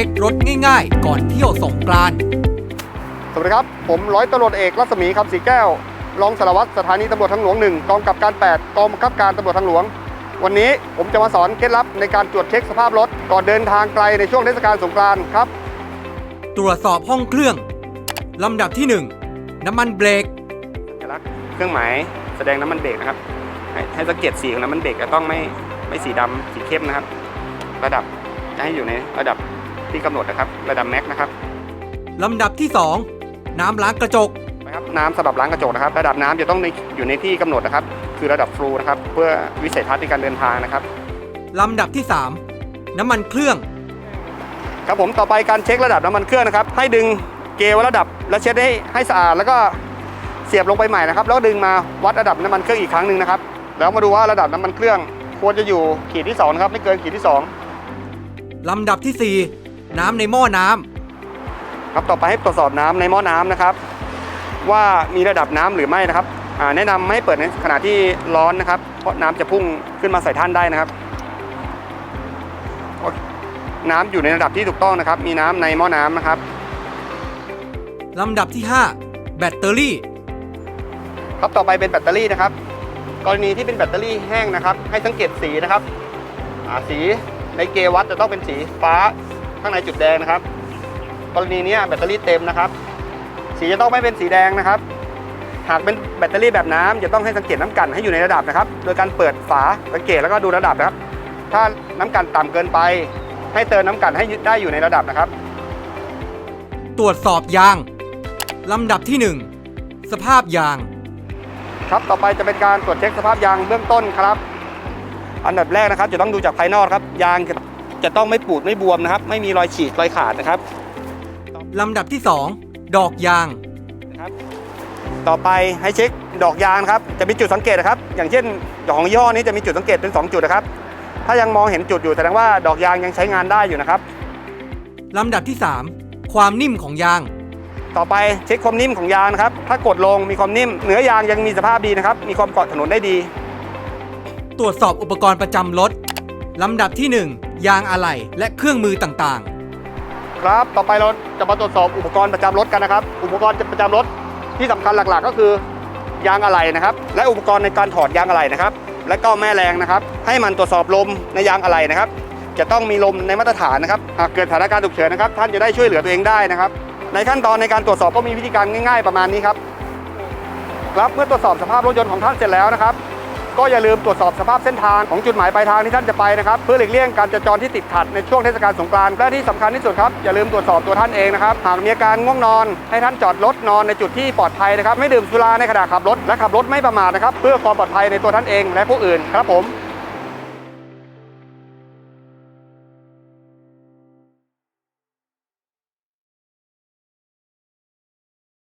ช็ครถง่ายๆ ก่อนเที่ยวสงกรานต์สวัสดีครับ ผมร้อยตำรวจเอกรัศมีคำศรีแก้ว รองสารวัตรสถานีตำรวจทางหลวงหนึ่งกองกับการ 8 กองบังคับการตำรวจทางหลวง วันนี้ผมจะมาสอนเคล็ดลับในการตรวจเช็คสภาพรถก่อนเดินทางไกลในช่วงเทศกาลสงกรานต์ครับ ตรวจสอบห้องเครื่อง ลำดับที่ 1 น้ำมันเบรกสัญลักษณ์เครื่องหมายแสดงน้ำมันเบรกนะครับ ให้ให้สังเกตสีของน้ำมันเบรกจะต้องไม่ไม่สีดำสีเข้มนะครับ ระดับจะให้อยู่ในระดับ ที่กำหนดนะครับระดับแม็กนะครับลำดับที่ 2 น้ำล้างกระจกนะครับน้ำสำหรับล้างกระจกนะครับ ระดับน้ำจะต้องในอยู่ในที่กำหนดนะครับ คือระดับฟลูนะครับเพื่อวิสัยทัศน์ในการเดินทางนะครับลำดับที่ 3 น้ำมันเครื่อง ครับผมต่อไปการเช็คระดับน้ำมันเครื่องนะครับ ให้ดึงเกลระดับแล้วเช็ดให้ให้สะอาดแล้วก็เสียบลงไปใหม่นะครับ แล้วดึงมาวัดระดับน้ำมันเครื่องอีกครั้งหนึ่งนะครับ แล้วมาดูว่าระดับน้ำมันเครื่องควรจะอยู่ขีดที่สองนะครับไม่เกินขีดที่สองลำดับที่ 4 น้ำในหม้อน้ำครับต่อไปให้ตรวจสอบน้ำในหม้อน้ำนะครับ ว่ามีระดับน้ำหรือไม่นะครับอ่าแนะนำไม่ให้เปิดในขณะที่ร้อนนะครับ เพราะน้ำจะพุ่งขึ้นมาใส่ท่านได้นะครับโอเคน้ำอยู่ในระดับที่ถูกต้องนะครับ มีน้ำในหม้อน้ำนะครับลำดับที่ 5 แบตเตอรี่ ครับต่อไปเป็นแบตเตอรี่นะครับ กรณีที่เป็นแบตเตอรี่แห้งนะครับ ให้สังเกตสีนะครับอ่าสีในเกวัตจะต้องเป็นสีฟ้า ข้างในจุดแดงนะครับ กรณีเนี้ยแบตเตอรี่เต็มนะครับ สีจะต้องไม่เป็นสีแดงนะครับ หากเป็นแบตเตอรี่แบบน้ำจะต้องให้สังเกตน้ำกลันให้อยู่ในระดับนะครับ โดยการเปิดฝาสังเกตแล้วก็ดูระดับนะครับ ถ้าน้ำกลันต่ำเกินไป ให้เติมน้ำกลันให้ได้อยู่ในระดับนะครับ ตรวจสอบยางลำดับที่ 1 สภาพยาง ครับต่อไปจะเป็นการตรวจเช็คสภาพยางเบื้องต้นครับ อันดับแรกนะครับ จะต้องดูจากภายนอกครับ ยาง จะจะต้องไม่ปูดไม่บวมนะครับ ไม่มีรอยฉีกรอยขาดนะครับลำดับที่ 2 ดอกยางนะครับต่อไปให้เช็คดอกยางครับจะมีจุดสังเกตนะครับ อย่างเช่นดอกของยี่ห้อนี้จะมีจุดสังเกตเป็นสองจุดนะครับ ถ้ายังมองเห็นจุดอยู่แสดงว่าดอกยางยังใช้งานได้อยู่นะครับลำดับที่ 3 ความนิ่มของยาง ต่อไปเช็คความนิ่มของยางนะครับ ถ้ากดลงมีความนิ่มเนื้อยางยังมีสภาพดีนะครับ มีความเกาะถนนได้ดี ตรวจสอบอุปกรณ์ประจำรถลำดับที่ 1 ยางอะไหล่และเครื่องมือต่างๆ ครับ ต่อไปเราจะมาตรวจสอบอุปกรณ์ประจำรถกันนะครับ อุปกรณ์ประจำรถที่สำคัญหลักๆ ก็คือยางอะไหล่นะครับ และอุปกรณ์ในการถอดยางอะไหล่นะครับ และก็แม่แรงนะครับ ให้มันตรวจสอบลมในยางอะไหล่นะครับ จะต้องมีลมในมาตรฐานนะครับ หากเกิดสถานการณ์ฉุกเฉินนะครับ ท่านจะได้ช่วยเหลือตัวเองได้นะครับ ในขั้นตอนในการตรวจสอบก็มีวิธีการง่าย ๆ ประมาณนี้ครับ ครับ เมื่อตรวจสอบสภาพรถยนต์ของท่านเสร็จแล้วนะครับ ก็อย่าลืมตรวจสอบสภาพเส้นทางของจุดหมายปลายทางที่ท่านจะไปนะครับเพื่อหลีกเลี่ยงการจราจรที่ติดขัดในช่วงเทศกาลสงกรานต์และที่สำคัญที่สุดครับอย่าลืมตรวจสอบตัวท่านเองนะครับหากมีอาการง่วงนอนให้ท่านจอดรถนอนในจุดที่ปลอดภัยนะครับไม่ดื่มสุราในขณะขับรถและขับรถไม่ประมาทนะครับเพื่อความปลอดภัยในตัวท่านเองและผู้อื่นครับผม